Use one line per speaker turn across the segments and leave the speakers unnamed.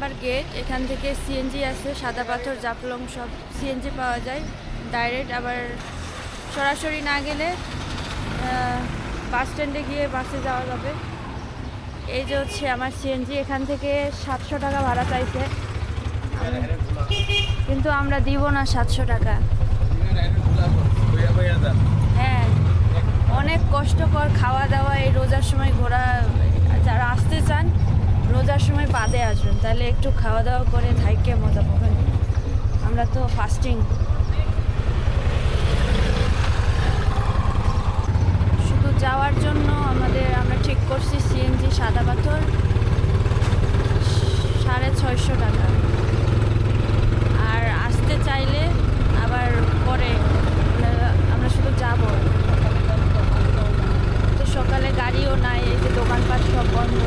Number gate, এখান থেকে CNG আছে, সাদা পাথর, জাফলং সব সিএনজি পাওয়া যায়। ডাইরেক্ট আবার সরাসরি না গেলে বাস স্ট্যান্ডে গিয়ে বাসে যাওয়া যাবে। এই যে হচ্ছে আমার সিএনজি এখান থেকে সাতশো টাকা ভাড়া চাইছে। কিন্তু আমরা দিব না সাতশো টাকা হ্যাঁ অনেক কষ্টকর খাওয়া দাওয়া এই রোজার সময় ঘোরা যারা আসতে চান রোজার সময় বাদে আসবেন তাহলে একটু খাওয়া দাওয়া করে থাইকে মজা পাবেন। আমরা তো ফাস্টিং শুধু যাওয়ার জন্য আমাদের, আমরা ঠিক করছি সিএনজি সাদা পাথর, সাড়ে ছয়শো টাকা। আর আসতে চাইলে আবার পরে, আমরা- শুধু যাব। তো সকালে গাড়িও নাই, এই যে দোকানপাট সব বন্ধ,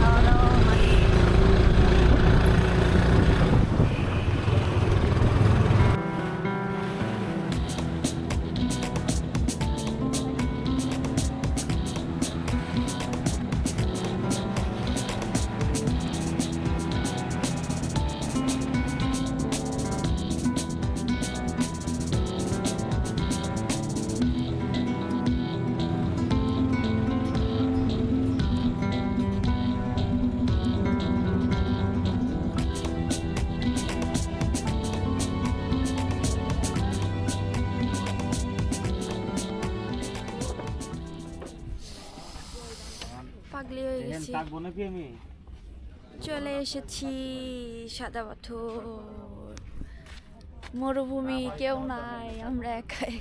খাওয়া দাওয়া হয়
থাকব নাকি আমি?
চলে এসেছি সাদা পাথর। মরুভূমি কেউ নাই আমরা একাই।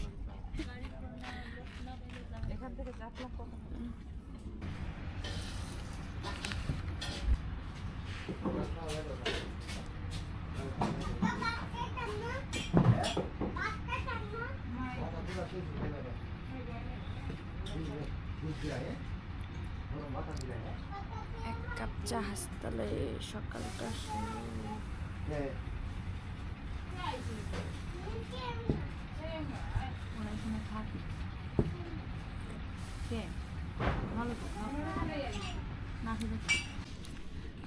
কাপ চা হাসতালে সকালটা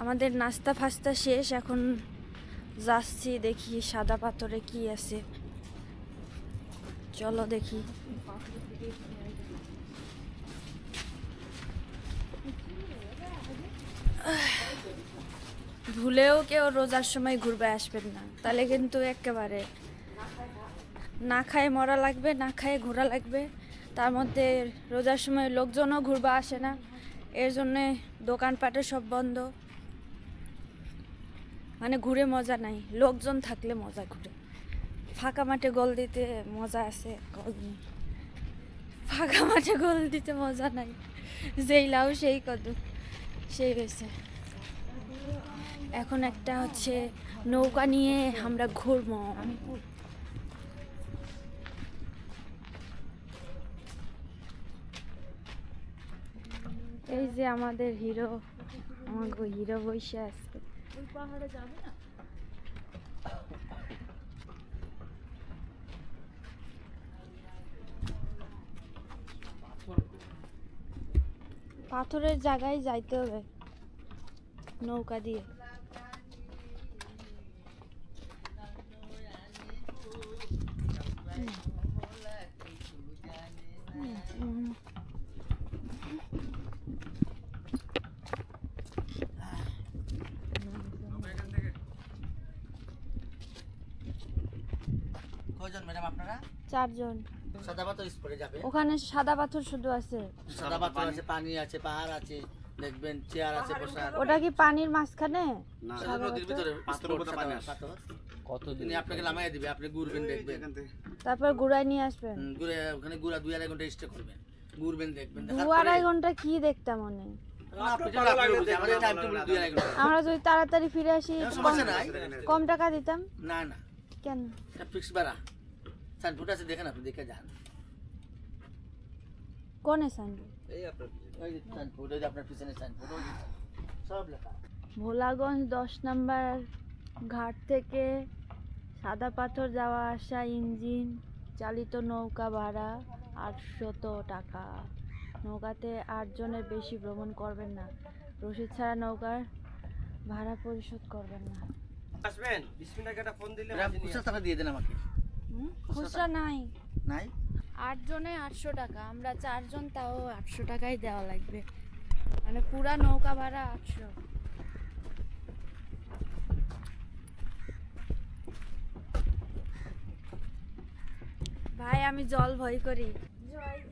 আমাদের নাস্তা ফাস্তা শেষ, এখন যাচ্ছি দেখি সাদা পাথরে কি আছে। চলো দেখি। ভুলেও কেউ রোজার সময় ঘুরবে আসবেন না। তাহলে কিন্তু একেবারে না খায় মরা লাগবে, না খায় ঘোরা লাগবে। তার মধ্যে রোজার সময় লোকজনও ঘুরবা, আসে না। এর জন্যে দোকানপাটে সব বন্ধ। মানে ঘুরে মজা নাই। লোকজন থাকলে মজা ঘুরে। ফাঁকা মাঠে গোল দিতে মজা আছে। ফাঁকা মাঠে গোল দিতে মজা নাই। যেই লাউ সেই কত সেই হয়েছে এখন একটা হচ্ছে নৌকা নিয়ে আমরা ঘুরবো। এই যে আমাদের হিরো আমাকে হিরো বসে আছে। পাথরের জায়গায় যাইতে হবে। নৌকা দিয়ে। হুম।
কয়জন ম্যাডাম আপনারা?
চারজন।
সাদা পাথর স্পটে যাবে।
ওখানে সাদা পাথর শুধু আছে।
সাদা পাথর আছে পানি আছে পাহাড় আছে দেখবেন চেয়ার আছে বসার।
ওটা কি পানির মাঝখানে?
সাদা নদীর ভিতরে
পাথরের উপরে পানি আছে।
পাথর।
কতদিন
আপনাকে দিবে আপনি ঘুরবেন দেখবেন।
তারপর ঘুরাই নিয়ে আসবেন।
ঘুরে ওখানে ঘুরা দুই আড়াই ঘণ্টা স্টে করবেন। ঘুরবেন দেখবেন
দু আড়াই ঘণ্টা কি দেখতাম মনে
না,
আমরা যদি তাড়াতাড়ি ফিরে আসি কম কম টাকা দিতাম?
না না।
কেন?
এটা ফিক্স ভাড়া। সাইনবোর্ড আছে দেখেন আপনি দেখে যান।
কোনে সাইনবোর্ড
ওই যে সাইনবোর্ড ওই আপনার পিছনে সাইনবোর্ড ওই সব লেখা
ভোলাগঞ্জ দশ নাম্বার ঘাট থেকে সাদা পাথর যাওয়া আসা ইঞ্জিন চালিত নৌকা ভাড়া আটশত টাকা। নৌকাতে আটজনের বেশি ভ্রমণ করবেন না। রশিদ ছাড়া নৌকার ভাড়া পরিশোধ করবেন না।
আসবেন? বিসমিল্লাহকে একটা ফোন দিলে
টাকা দিয়ে দেন আমাকে?
খুচরা নাই।
নাই?
আট জনে আটশো টাকা আমরা চারজন তাও আটশো টাকাই দেওয়া লাগবে। মানে পুরা নৌকা ভাড়া আটশো। ভাই আমি জল ভয় করি।
না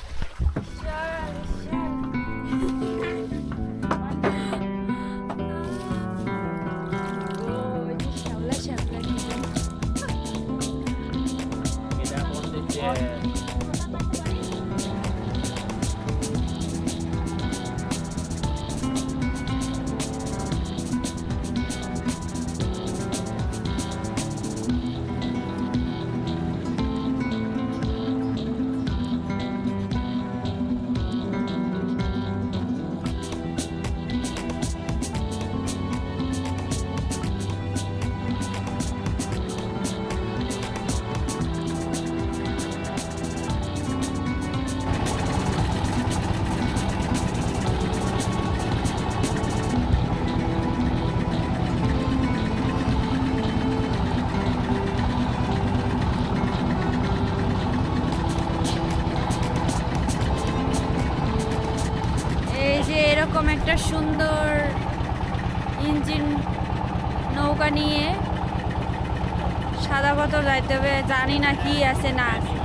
হবে জানি না কি আছে না আছে।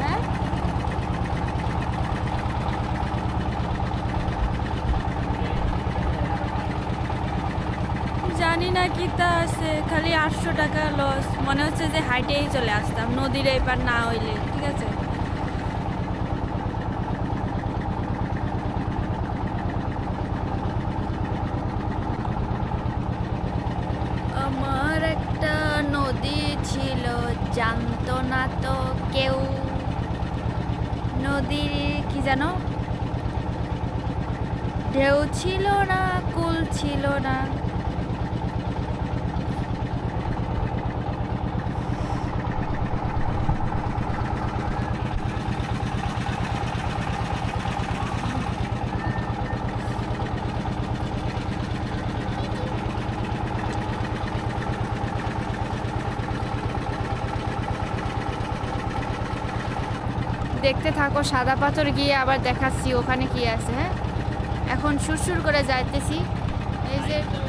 হ্যাঁ? জানি না কি তা আছে খালি আটশো টাকা লস মনে হচ্ছে যে হাইটেই চলে আসতাম নদীর এপার না হইলে ঠিক আছে? না। দেখতে থাকো, সাদা পাথর গিয়ে আবার দেখাচ্ছি ওখানে কি আছে হ্যাঁ? এখন সুরসুর করে যাইতেছি। এই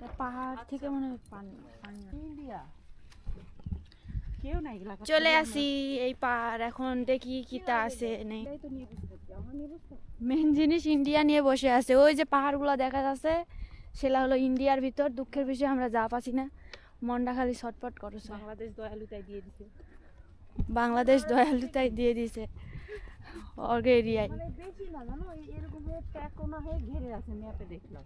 তা পাহাড় থেকে মনে হয় পানি পানি চলে আসি এই পাহাড় এখন দেখি কিতা আছে নেই। মেন জিনিস ইন্ডিয়া নিয়ে বসে আছে। ওই যে পাহাড়গুলো দেখা যাচ্ছে সেটা হলো ইন্ডিয়ার ভিতর দুঃখের বিষয়ে আমরা যা পাচ্ছি না। মনটা খালি ছটপট করছে।
বাংলাদেশ দয়ালুতাই দিয়ে দিছে।
বাংলাদেশ দয়ালুতাই দিয়ে দিছে। অর্গে এরিয়ায়
মানে বেশি না জানো? এরকম হয়ে হয়ে ঘিরে আছে ম্যাপে দেখলাম।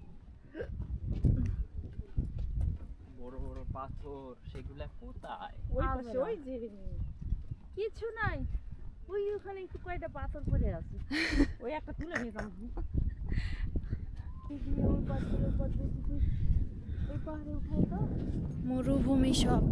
বড় বড় পাথর সেগুলা কোথায়?
ওই যে কিছু নাই। ওই ওখানে একটু কয়টা পাথর পড়ে আছে। ওই একটা তুলে নিয়ে যাব। ওই ওই পাহাড়ে উঠাই তো
মরুভূমি সব।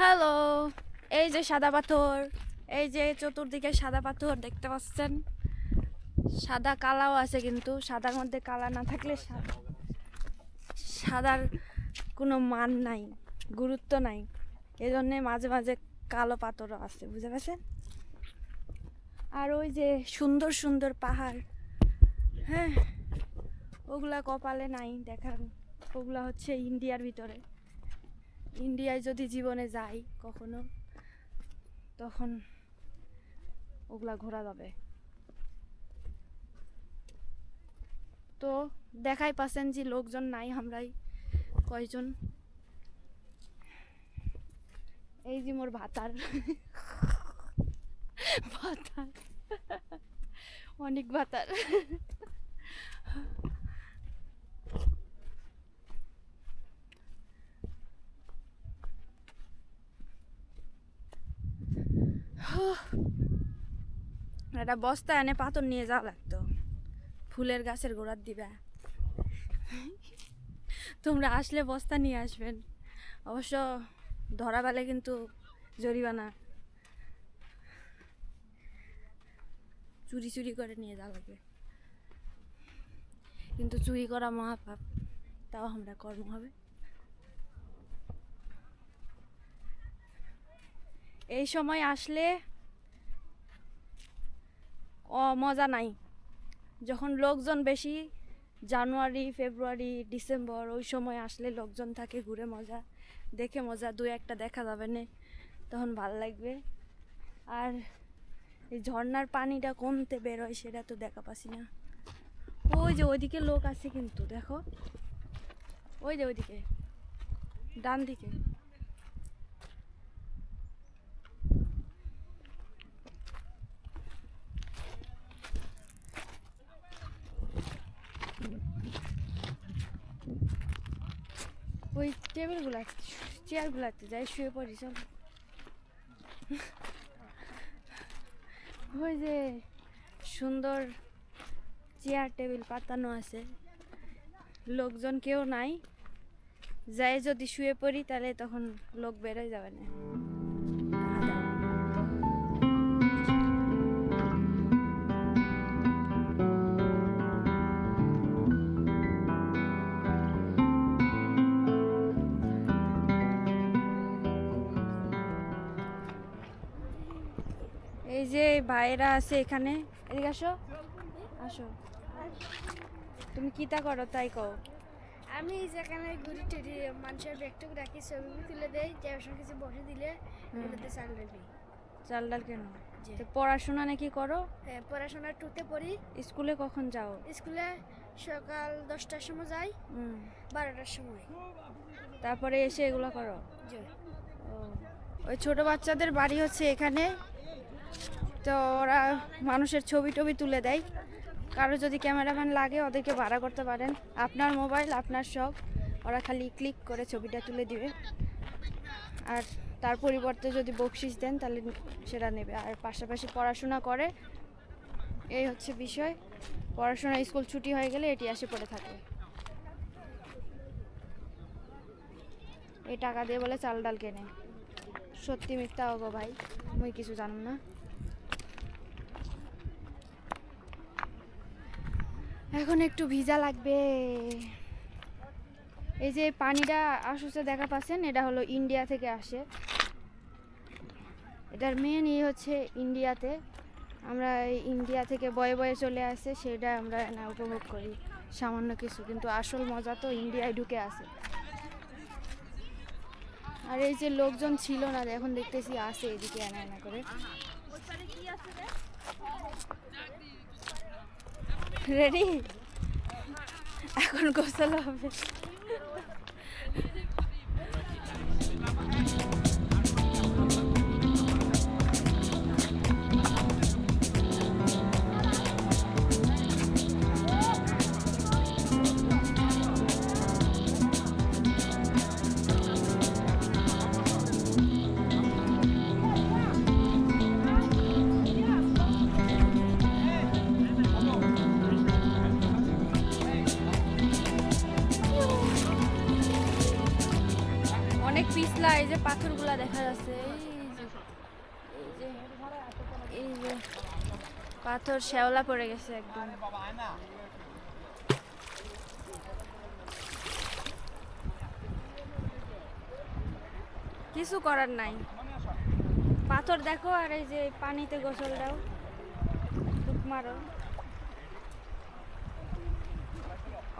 হ্যালো এই যে সাদা পাথর এই যে চতুর্দিকে সাদা পাথর দেখতে পাচ্ছেন। সাদা কালাও আছে কিন্তু, সাদার মধ্যে কালা না থাকলে সাদার কোনো মান নাই, গুরুত্ব নাই। এই জন্যে মাঝে মাঝে কালো পাথরও আছে বুঝতে পারছেন আর ওই যে সুন্দর সুন্দর পাহাড় হ্যাঁ ওগুলা কপালে নাই, দেখার ওগুলা হচ্ছে ইন্ডিয়ার ভিতরে। ইন্ডিয়ায় যদি জীবনে যাই কখনো, তখন ওগুলা ঘোরা যাবে। তো দেখাই পাচ্ছেন যে লোকজন নাই আমরাই কয়জন। এই যে মোর ভাতার। ভাতার। অনেক ভাতার। একটা বস্তা এনে পাথর নিয়ে যাওয়া লাগতো। ফুলের গাছের গোড়ার দিবে। তোমরা আসলে বস্তা নিয়ে আসবেন। অবশ্য ধরা বেলে কিন্তু জরিমানা। চুরি চুরি করে নিয়ে যাওয়া লাগবে। কিন্তু চুরি করা মহাপাপ, তাও আমরা কর্ম হবে। এই সময় আসলে মজা নাই। যখন লোকজন বেশি, জানুয়ারি, ফেব্রুয়ারি, ডিসেম্বর, ওই সময় আসলে লোকজন থাকে ঘুরে মজা, দেখে মজা দু একটা দেখা যাবে না, তখন ভালো লাগবে। আর এই ঝর্নার পানিটা কমতে বেরোয় সেটা তো দেখা পাচ্ছি না। ওই যে ওইদিকে লোক আছে কিন্তু, দেখো। ওই যে ওইদিকে ডান দিকে ওই টেবিলগুলা চেয়ারগুলাতে যাই শুয়ে পড়ি সব ওই যে সুন্দর চেয়ার, টেবিল পাতানো আছে। লোকজন কেউ নাই। যাই যদি শুয়ে পড়ি, তাহলে তখন লোক বেড়ে যাবে না। ভাইরা আছে এখানে। এদিকে আসো। আসো। তুমি কিতা করো তাই কও।
আমি যেখানে ঘুরি টেরি মানুষের ব্যাগটুকু রাখি ছবি তুলে দেই যে কিছু বসে দিলে এগুলোতে চাল রাখি
চাল ডাল কেন? তো পড়াশোনা নাকি করো?
হ্যাঁ পড়াশোনা টুতে পড়ি।
স্কুলে কখন যাও?
স্কুলে সকাল দশটার সময় যাই বারোটার সময়।
তারপরে এসে এগুলো করো? ওই ছোট বাচ্চাদের বাড়ি হচ্ছে এখানে। তো ওরা মানুষের ছবি টবি তুলে দেয়। কারও যদি ক্যামেরাম্যান লাগে, ওদেরকে ভাড়া করতে পারেন। আপনার মোবাইল, আপনার সব ওরা খালি ক্লিক করে ছবিটা তুলে দিবে। আর তার পরিবর্তে যদি বকশিস দেন, তাহলে সেটা নেবে। আর পাশাপাশি পড়াশোনা করে। এই হচ্ছে বিষয়। পড়াশোনা, স্কুল ছুটি হয়ে গেলে এটি আসে পড়ে থাকে। এই টাকা দিয়ে বলে চাল ডাল কেনে। সত্যি মিথ্যা গো ভাই মুই কিছু জানো না। এখন একটু ভিজা লাগবে। এই যে পানিটা আসছে দেখা পাচ্ছেন, এটা হলো ইন্ডিয়া থেকে আসে। এটার মেন ই হচ্ছে ইন্ডিয়াতে। আমরা ইন্ডিয়া থেকে বয়ে বয়ে চলে আসে, সেটা আমরা না উপভোগ করি। সামান্য কিছু, কিন্তু আসল মজা তো ইন্ডিয়ায় ঢুকে আসে। আর এই যে লোকজন ছিল না, এখন দেখতেছি আসে এদিকে এনা এনা করে। রেডি এখন গোসল হবে। পাথরগুলা দেখা যাচ্ছে, এই যে পাথর শ্যাওলা পড়ে গেছে একদম। কিছু করার নাই। পাথর দেখো আর এই যে পানিতে গোসল দাও ডুব মারো।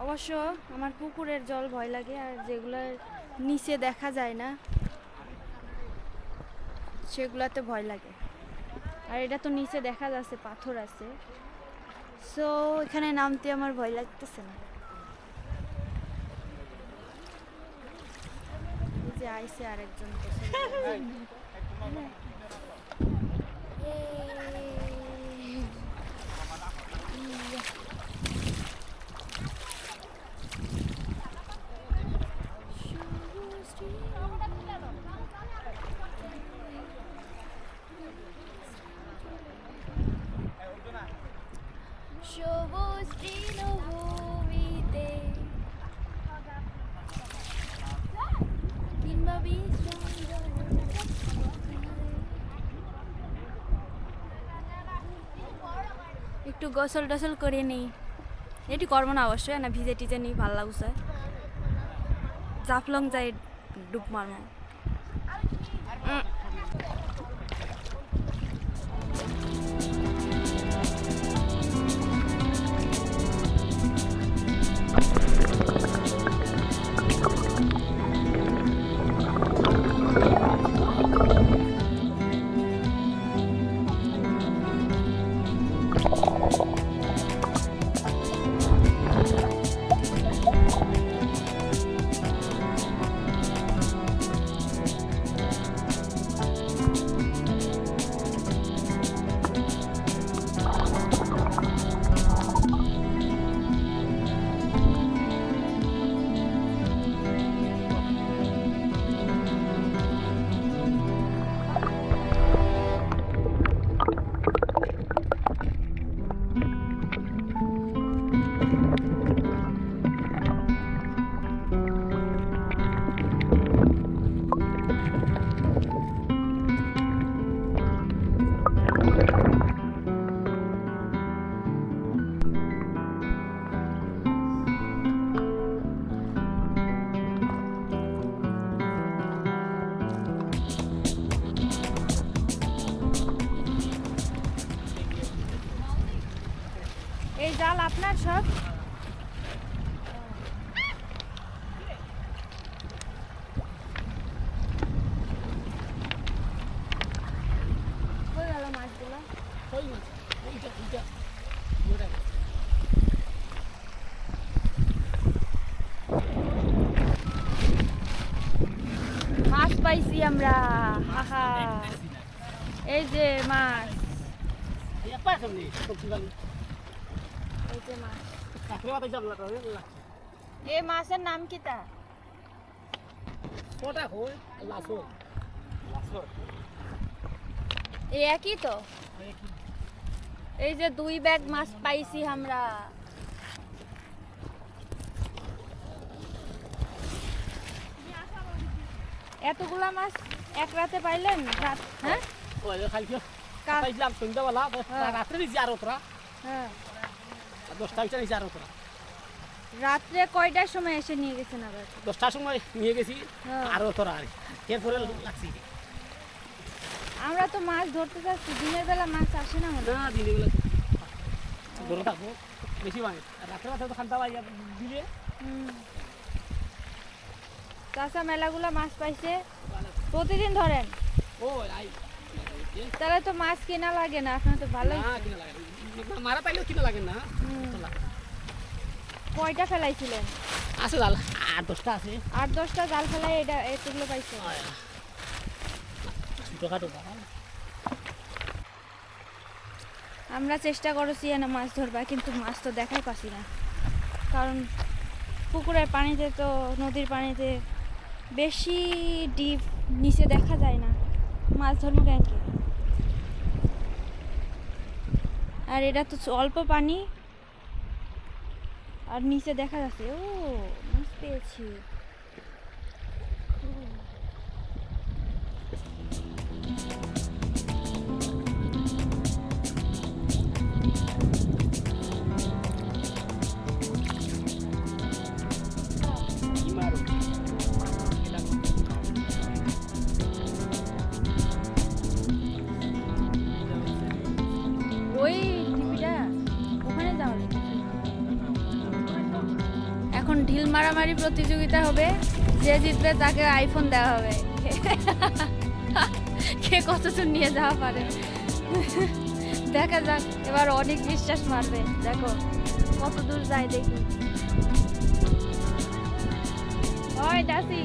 অবশ্য আমার পুকুরের জল ভয় লাগে আর যেগুলোর নিচে দেখা যায় না সেগুলাতে ভয় লাগে। আর এটা তো নিচে দেখা যাচ্ছে পাথর আছে। সো এখানে নামতে আমার ভয় লাগতেছে না। যে আইসে আরেকজন। একটু গোসল টোসল করে নিই। এটি করব না অবশ্যই, না ভিজে টিজে নিই, ভালো লাগছে। জাফলং যাই ডুব মারবো পাইছি আমরা হাহা। এই যে মাছ। এই মাছের নাম কি তা. এই একই তো। এই যে দুই ব্যাগ মাছ পাইছি আমরা। এতগুলা মাছ এক রাতে পাইলেন? রাত হ্যাঁ?
wala,
হ্যাঁ।
রাত্রে ni ziarah otra.
হ্যাঁ।
দশটা বিচার ziarah otra.
রাত্রে কয়টার সময় এসে নিয়ে গেছেন আবার?
দশটার সময় নিয়ে গেছি
হ্যাঁ।
আরও তোরা আর এরপরে লাগছি।
আমরা তো মাছ ধরতে যাচ্ছি দিনের বেলা মাছ আসে না মনে
না দিনে বেলা ধরে থাকব বেশি আর রাত্রে মাথা তো খান্তা পাই দিলে?
চাচা মেলাগুলা মাছ পাইছে। প্রতিদিন ধরেন। তাহলে তো মাছ কেনা লাগে না আপনার তো
না। মারা পাইলেও কিনা লাগে না।
কয়টা ফেলাইছিলেন?
আছে জাল আট দশটা আছে।
আট দশটা জাল ফেলাই এটা এতগুলো পাইছে।
ছোটোখাটো
আমরা চেষ্টা করেছি না মাছ ধরবা কিন্তু মাছ তো দেখাই পাচ্ছি না। কারণ পুকুরের পানিতে তো নদীর পানিতে বেশি ডিপ নিচে দেখা যায় না, মাছ ধরবো ট্যাঙ্কে আর এটা তো অল্প পানি, আর নিচে দেখা যাচ্ছে, ও, মাছ পেয়েছি। মারামারি প্রতিযোগিতা হবে। যে জিতবে তাকে আইফোন দেওয়া হবে। কে কতদূর নিয়ে যাওয়া পারে? দেখা যাক, এবার অনেক বিশ্বাস মারবে। দেখো, কত দূর যায় দেখি। হয় দাসি।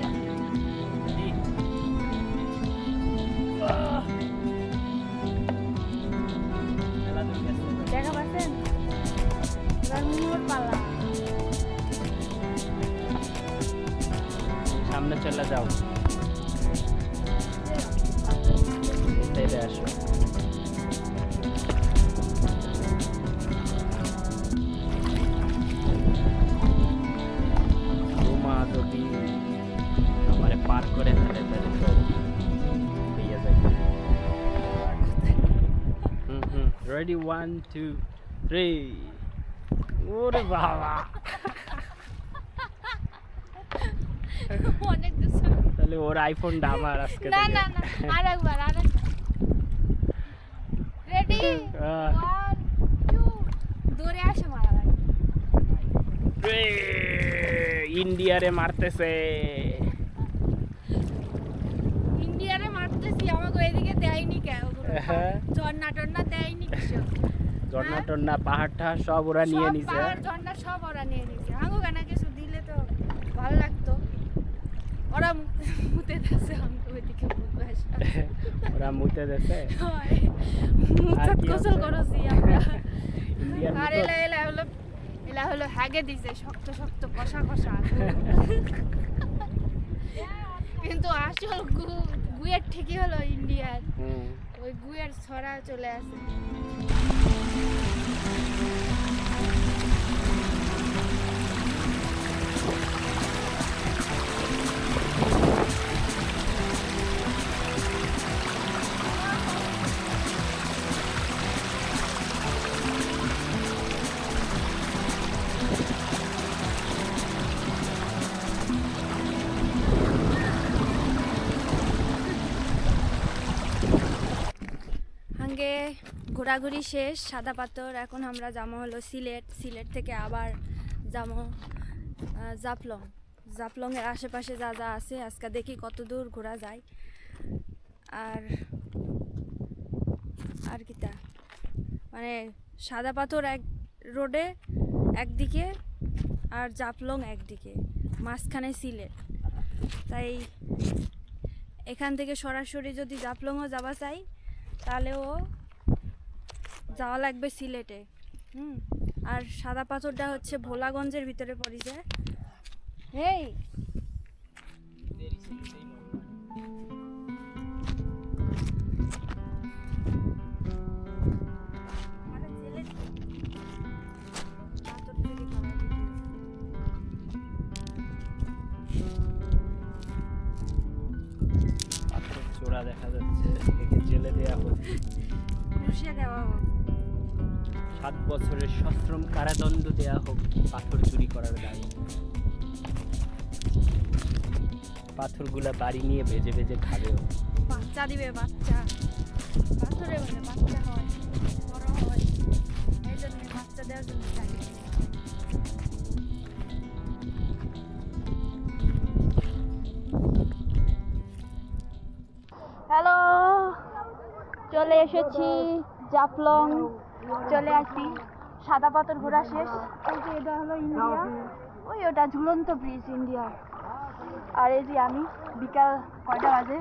ওয়ান টু থ্রি ওরে বাবা।
অনেক
তাহলে ওর আইফোনটা আমার আজকে
না না না আর একবার আর রেডি ওয়ান টু দৌড়ে আসে মারা
ইন্ডিয়ারে মারতেছে।
ইন্ডিয়ারে মারতেছি আমাকে এদিকে দেয়নি কেন। ঝর্ণা টর্ণা দেয়নি কিছু।
ঝর্ণা টর্ণা পাহাড় টাহাড় সব ওরা নিয়ে নিছে।
ঝর্ণা সব ওরা নিয়ে নিছে। আমাকে কেন কিছু দিলে তো ভালো লাগতো। ওরা মুতে দিচ্ছে আমাকে ওইদিকে
ওরা মুতে দেছে
মুতাত গোসল
আছে?
আমরা। আর এলা এলা হলো এলা হলো হ্যাগে দিছে শক্ত শক্ত কষা কষা। কিন্তু আসল গু গুয়ের ঠিকই হলো ইন্ডিয়ার। ওই গুয়ের ছড়া চলে আসে। ঘোরাঘুরি শেষ সাদা পাথর এখন আমরা যাব হলো সিলেট। সিলেট থেকে আবার আহ, জাফলং জাফলংয়ের আশেপাশে যা যা আছে আজকে দেখি কত দূর ঘোরা যায়। আর আর কিটা মানে সাদা পাথর এক রোডে একদিকে আর জাফলং একদিকে মাঝখানে সিলেট। তাই এখান থেকে সরাসরি যদি জাফলংও যাওয়া চাই তাহলেও যাওয়া লাগবে সিলেটে। হুম আর সাদা পাথরটা হচ্ছে ভোলাগঞ্জের ভিতরে পড়েছে
চোরা দেখা যাচ্ছে জেলে দেয়া হোক
ঘুষিয়ে দেওয়া হোক
সাত বছরের সশ্রম কারাদণ্ড দেয়া হোক, পাথর চুরি করার দায়। পাথরগুলা বাড়ি নিয়ে বেজে বেজে খাবেও
বাচ্চা দিবে, বাচ্চা। পাথরে বলে বাচ্চা হয়, বড় হয়। এই জন্য বাচ্চা দেওয়ার জন্য হ্যালো, চলে এসেছি জাফলং। চলে আসি। সাদা পাথর ঘোরা শেষ। এই যে এটা হলো ইন্ডিয়া। ওই ওটা ঝুলন্ত ব্রিজ ইন্ডিয়ার আর এই যে আমি, বিকাল কয়টা বাজে?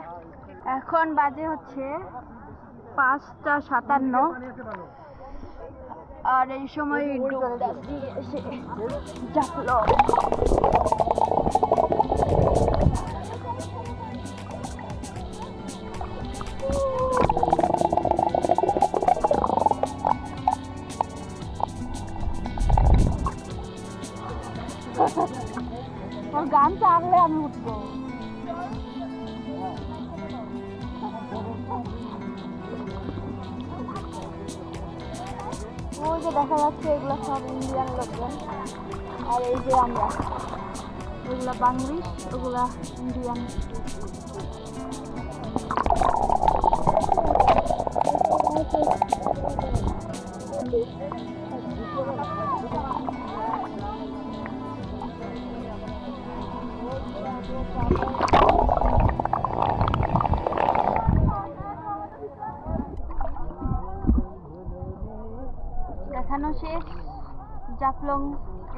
এখন বাজে হচ্ছে পাঁচটা সাতান্ন। আর এই সময় ডুবতাছি এসে ওর গান চাকলে আমি উঠবো। ওই যে দেখা যাচ্ছে এগুলো সব ইন্ডিয়ান লোকজন। আর এই যে আমরা, এগুলো বাংলি ওগুলা ইন্ডিয়ান।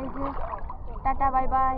এই যে টাটা বাই বাই